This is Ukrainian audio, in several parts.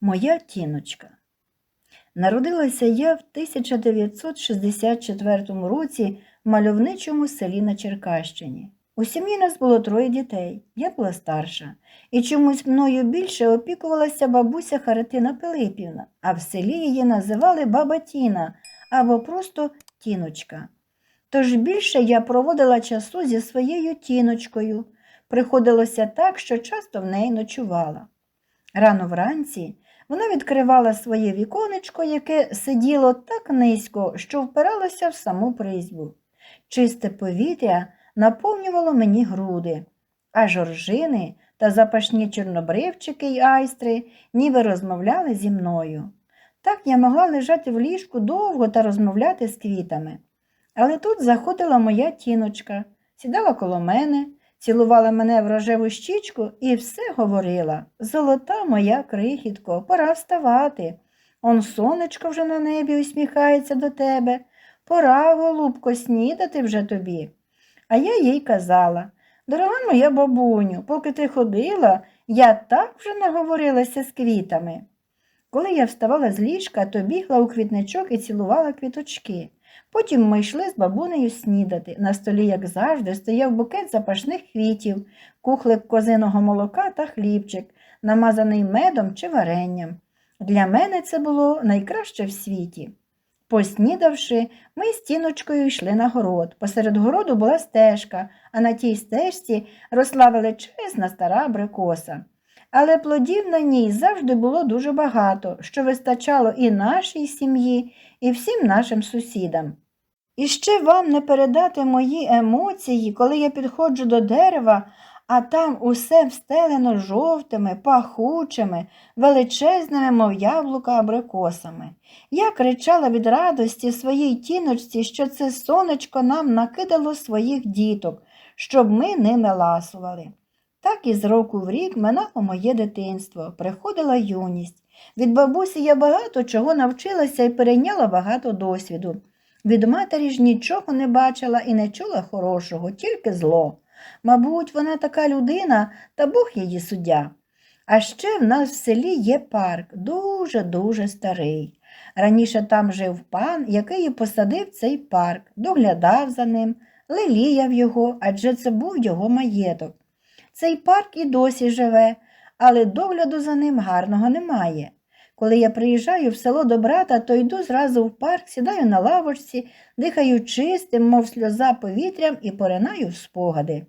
Моя тіночка. Народилася я в 1964 році в мальовничому селі на Черкащині. У сім'ї нас було троє дітей, я була старша, і чомусь мною більше опікувалася бабуся Харитина Пилипівна, а в селі її називали баба Тіна або просто Тіночка. Тож більше я проводила часу зі своєю тіночкою. Приходилося так, що часто в неї ночувала. Рано вранці вона відкривала своє віконечко, яке сиділо так низько, що впиралося в саму призьбу. Чисте повітря наповнювало мені груди, а жоржини та запашні чорнобривчики й айстри ніби розмовляли зі мною. Так я могла лежати в ліжку довго та розмовляти з квітами. Але тут заходила моя тіночка, сідала коло мене, цілувала мене в рожеву щічку і все говорила. Золота моя крихітко, пора вставати. Он сонечко вже на небі усміхається до тебе. Пора, голубко, снідати вже тобі. А я їй казала дорога моя бабуню, поки ти ходила, я так вже наговорилася з квітами. Коли я вставала з ліжка, то бігла у квітничок і цілувала квіточки. Потім ми йшли з бабунею снідати. На столі, як завжди, стояв букет запашних квітів, кухлик козиного молока та хлібчик, намазаний медом чи варенням. Для мене це було найкраще в світі. Поснідавши, ми з тіночкою йшли на город. Посеред городу була стежка, а на тій стежці росла величезна стара абрикоса. Але плодів на ній завжди було дуже багато, що вистачало і нашій сім'ї, і всім нашим сусідам. І ще вам не передати мої емоції, коли я підходжу до дерева, а там усе встелено жовтими, пахучими, величезними, мов яблука абрикосами. Я кричала від радості своїй тіночці, що це сонечко нам накидало своїх діток, щоб ми ними ласували. Так і з року в рік минало моє дитинство, приходила юність. Від бабусі я багато чого навчилася і перейняла багато досвіду. Від матері ж нічого не бачила і не чула хорошого, тільки зло. Мабуть, вона така людина, та Бог її суддя. А ще в нас в селі є парк, дуже-дуже старий. Раніше там жив пан, який і посадив цей парк, доглядав за ним, леліяв його, адже це був його маєток. Цей парк і досі живе, але догляду за ним гарного немає. Коли я приїжджаю в село до брата, то йду зразу в парк, сідаю на лавочці, дихаю чистим, мов сльоза повітрям, і поринаю в спогади.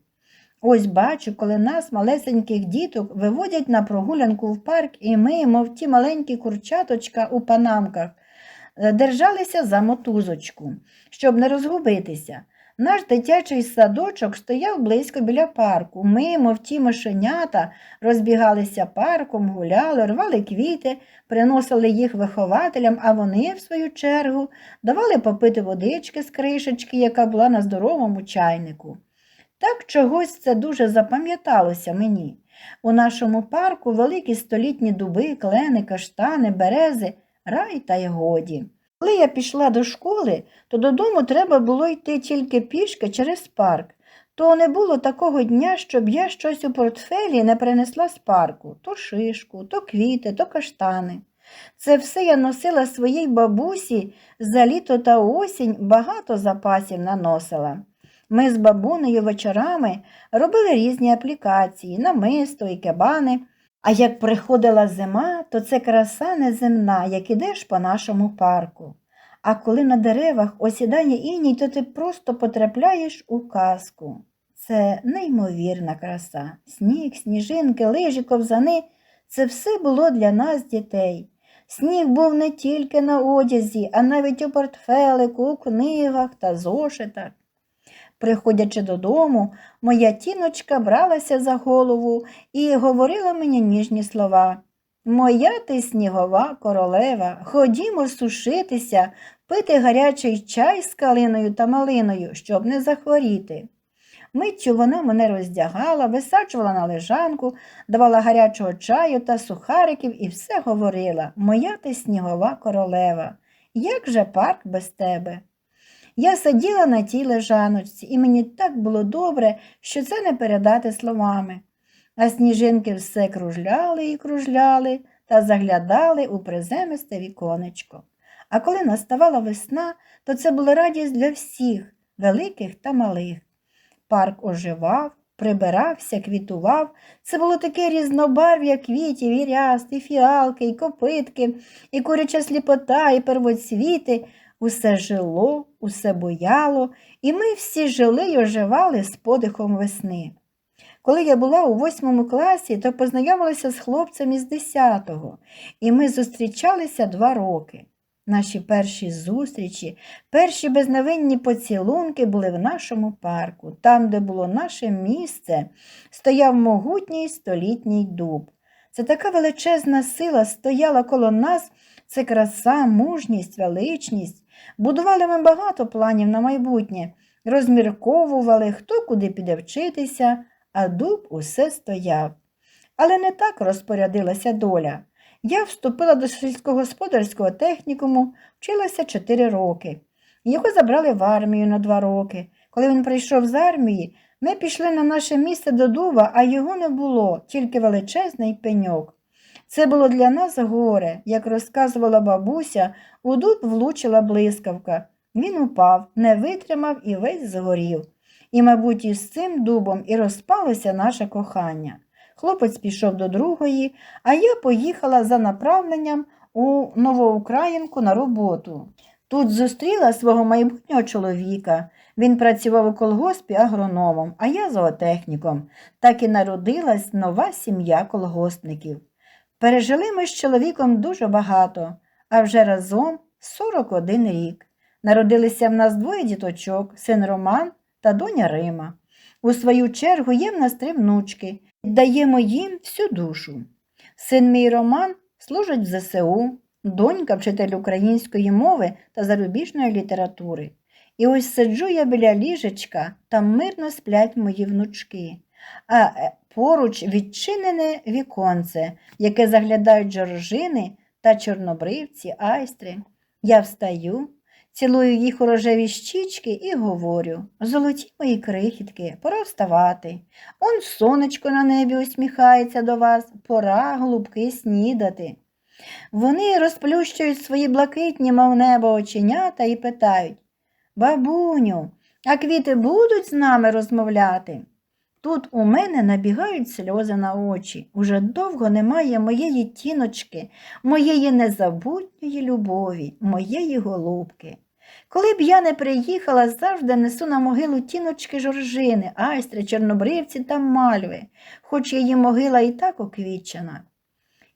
Ось бачу, коли нас, малесеньких діток, виводять на прогулянку в парк, і ми, мов ті маленькі курчаточка у панамках, держалися за мотузочку, щоб не розгубитися. Наш дитячий садочок стояв близько біля парку. Ми, мов ті мишенята, розбігалися парком, гуляли, рвали квіти, приносили їх вихователям, а вони, в свою чергу, давали попити водички з кришечки, яка була на здоровому чайнику. Так чогось це дуже запам'яталося мені. У нашому парку великі столітні дуби, клени, каштани, берези, рай та й годі. Коли я пішла до школи, то додому треба було йти тільки пішки через парк. То не було такого дня, щоб я щось у портфелі не принесла з парку то шишку, то квіти, то каштани. Це все я носила своїй бабусі за літо та осінь багато запасів наносила. Ми з бабунею вечорами робили різні аплікації, намисто і кебани. А як приходила зима, то це краса неземна, як ідеш по нашому парку. А коли на деревах осідає іній, то ти просто потрапляєш у казку. Це неймовірна краса. Сніг, сніжинки, лижі, ковзани це все було для нас, дітей. Сніг був не тільки на одязі, а навіть у портфелику, у книгах та зошитах. Приходячи додому, моя тіночка бралася за голову і говорила мені ніжні слова. Моя ти снігова королева, ходімо сушитися, пити гарячий чай з калиною та малиною, щоб не захворіти. Миттю вона мене роздягала, висаджувала на лежанку, давала гарячого чаю та сухариків і все говорила Моя ти снігова королева, як же парк без тебе? Я сиділа на тій лежаночці, і мені так було добре, що це не передати словами. А сніжинки все кружляли і кружляли, та заглядали у приземисте віконечко. А коли наставала весна, то це була радість для всіх, великих та малих. Парк оживав, прибирався, квітував. Це було таке різнобарв'я квітів, і ряст, і фіалки, і копитки, і куряча сліпота, і первоцвіти. Усе жило, усе бояло, і ми всі жили й оживали з подихом весни. Коли я була у восьмому класі, то познайомилася з хлопцем із десятого, і ми зустрічалися два роки. Наші перші зустрічі, перші безневинні поцілунки були в нашому парку. Там, де було наше місце, стояв могутній столітній дуб. Це така величезна сила стояла коло нас, це краса, мужність, величність. Будували ми багато планів на майбутнє, розмірковували, хто куди піде вчитися, а дуб усе стояв. Але не так розпорядилася доля. Я вступила до сільськогосподарського технікуму, вчилася 4 роки. Його забрали в армію на 2 роки. Коли він прийшов з армії, ми пішли на наше місце до дуба, а його не було, тільки величезний пеньок. Це було для нас горе, як розказувала бабуся, у дуб влучила блискавка. Він упав, не витримав і весь згорів. І, мабуть, із цим дубом і розпалося наше кохання. Хлопець пішов до другої, а я поїхала за направленням у Новоукраїнку на роботу. Тут зустріла свого майбутнього чоловіка. Він працював у колгоспі агрономом, а я зоотехніком. Так і народилась нова сім'я колгоспників. Пережили ми з чоловіком дуже багато, а вже разом 41 рік. Народилися в нас двоє діточок, син Роман та доня Рима. У свою чергу є в нас три внучки. Даємо їм всю душу. Син мій Роман служить в ЗСУ, донька вчитель української мови та зарубіжної літератури. І ось сиджу я біля ліжечка, там мирно сплять мої внучки, а е, поруч відчинене віконце, яке заглядають жоржини та чорнобривці, айстри. Я встаю, цілую їх у рожеві щічки і говорю Золоті мої крихітки, пора вставати. Он сонечко на небі усміхається до вас, пора, голубки, снідати. Вони розплющують свої блакитні, мов небо оченята і питають Бабуню, а квіти будуть з нами розмовляти? Тут у мене набігають сльози на очі. Уже довго немає моєї тіночки, моєї незабутньої любові, моєї голубки. Коли б я не приїхала, завжди несу на могилу тіночки жоржини, айстри, чорнобривці та мальви, хоч її могила і так оквічена.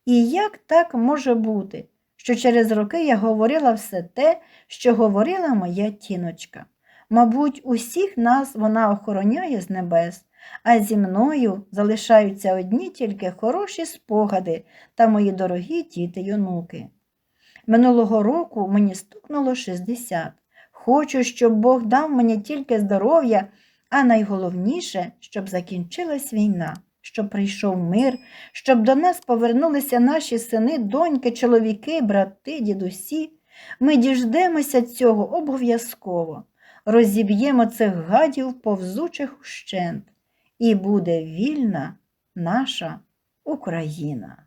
І як так може бути, що через роки я говорила все те, що говорила моя тіночка? Мабуть, усіх нас вона охороняє з небес, а зі мною залишаються одні тільки хороші спогади та мої дорогі діти й онуки. Минулого року мені стукнуло 60. Хочу, щоб Бог дав мені тільки здоров'я, а найголовніше, щоб закінчилась війна, щоб прийшов мир, щоб до нас повернулися наші сини, доньки, чоловіки, брати, дідусі. Ми діждемося цього обов'язково, розіб'ємо цих гадів повзучих ущент, і буде вільна наша Україна.